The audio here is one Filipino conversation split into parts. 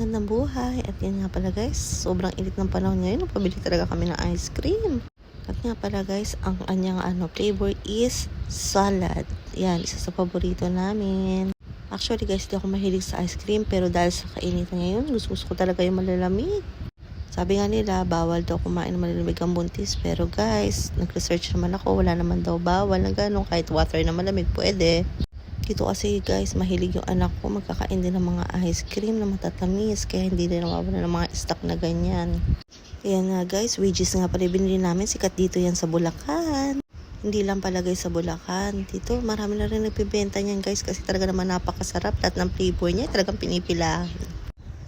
Magandang buhay. At yan nga pala guys, sobrang init ng panahon ngayon. Pabili talaga kami ng ice cream. At nga pala guys, ang kanyang ano, flavor is salad. Yan, isa sa paborito namin. Actually guys, di ako mahilig sa ice cream pero dahil sa kainitan ngayon, gusto, gusto ko talaga yung malalamig. Sabi nga nila, bawal daw kumain ng malalamig ang buntis. Pero guys, nag-research naman ako, wala naman daw bawal na gano'n. Kahit water na malamig, pwede. Dito kasi guys, mahilig yung anak ko magkakain din ng mga ice cream na matatamis. Kaya hindi din nawawala ng mga stock na ganyan. Kaya nga guys, wedges nga pala binili namin. Sikat dito yan sa Bulacan. Hindi lang pala guys sa Bulacan. Dito, marami na rin nagbibenta niyan guys kasi talaga naman napakasarap. Lahat ng flavor niya talagang pinipilahan.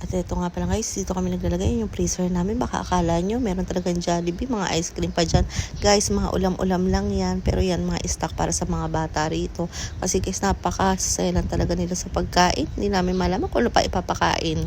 At ito nga pala guys, dito kami naglalagay yung freezer namin. Baka akala nyo, meron talagang Jollibee, mga ice cream pa dyan. Guys, mga ulam-ulam lang yan. Pero yan, mga stock para sa mga bata rito. Kasi guys, napakasayalan talaga nila sa pagkain. Hindi namin malaman kung ano pa ipapakain.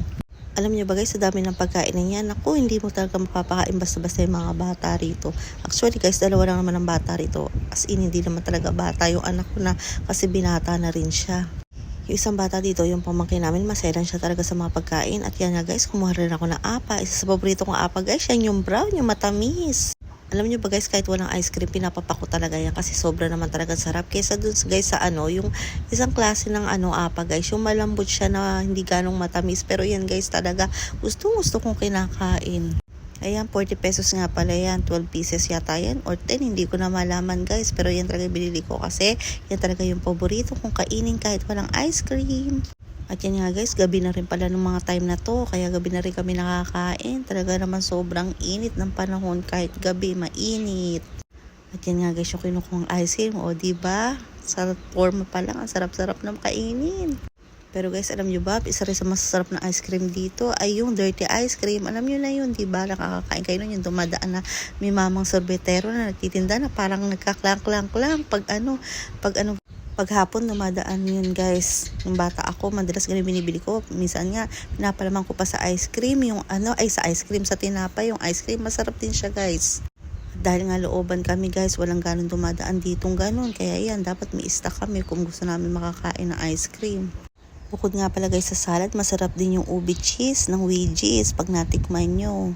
Alam niyo ba guys, sa dami ng pagkain na yan, ako hindi mo talaga mapapakain basta-basta yung mga bata rito. Actually guys, dalawa lang naman ang bata rito. As in, hindi naman talaga bata yung anak ko na kasi binata na rin siya. Yung isang bata dito, yung pamangkin namin, maselan siya talaga sa mga pagkain. At yan nga guys, kumuha rin ako ng apa. Isa sa paborito kong apa guys, yan yung brown, yung matamis. Alam niyo ba guys, kahit walang ice cream, pinapapako talaga yan kasi sobra naman talaga sarap. Kesa dun guys sa ano, yung isang klase ng ano apa guys, yung malambot siya na hindi ganong matamis. Pero yan guys talaga, gusto gusto kong kinakain. Ayan, 40 pesos nga pala yan. 12 pieces yata yan. Or 10, hindi ko na malaman guys. Pero yan talaga binili ko kasi yan talaga yung paborito kong kainin kahit walang ice cream. At yan nga guys, gabi na rin pala nung mga time na to. Kaya gabi na rin kami nakakain. Talaga naman sobrang init ng panahon kahit gabi mainit. At yan nga guys, yung kinukuhang ice cream. O diba? Sa forma pa lang, ang sarap-sarap na kainin. Pero guys, alam nyo ba, isa rin sa masasarap na ice cream dito ay yung dirty ice cream. Alam nyo na yun, di ba? Nakakakain kayo nun, yung dumadaan na may mamang sorbetero na nagtitinda na parang nagkaklang-klang-klang pag ano, pag ano, paghapon dumadaan yun guys. Yung bata ako, madalas ganun binibili ko. Minsan nga, pinapalaman ko pa sa ice cream. Yung ano, ay sa ice cream, sa tinapay. Yung ice cream, masarap din siya guys. Dahil nga looban kami guys, walang ganun dumadaan ditong ganun. Kaya yan, dapat may stock kami kung gusto namin makakain ng ice cream. Bukod nga pala guys sa salad, masarap din yung ubi cheese ng wedges pag natikman nyo.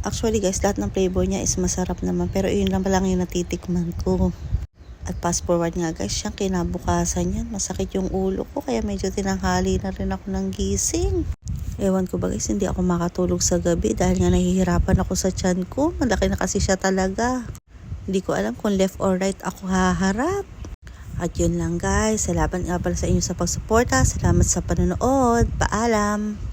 Actually guys, lahat ng flavor niya is masarap naman. Pero yun lang lang yung natitikman ko. At fast forward nga guys, siyang kinabukasan yan. Masakit yung ulo ko kaya medyo tinanghali na rin ako ng gising. Ewan ko ba guys, hindi ako makatulog sa gabi dahil nga nahihirapan ako sa tiyan ko. Malaki na kasi siya talaga. Hindi ko alam kung left or right ako haharap. At yun lang guys, salamat nga pala sa inyo sa pagsuporta. Salamat sa panonood. Paalam!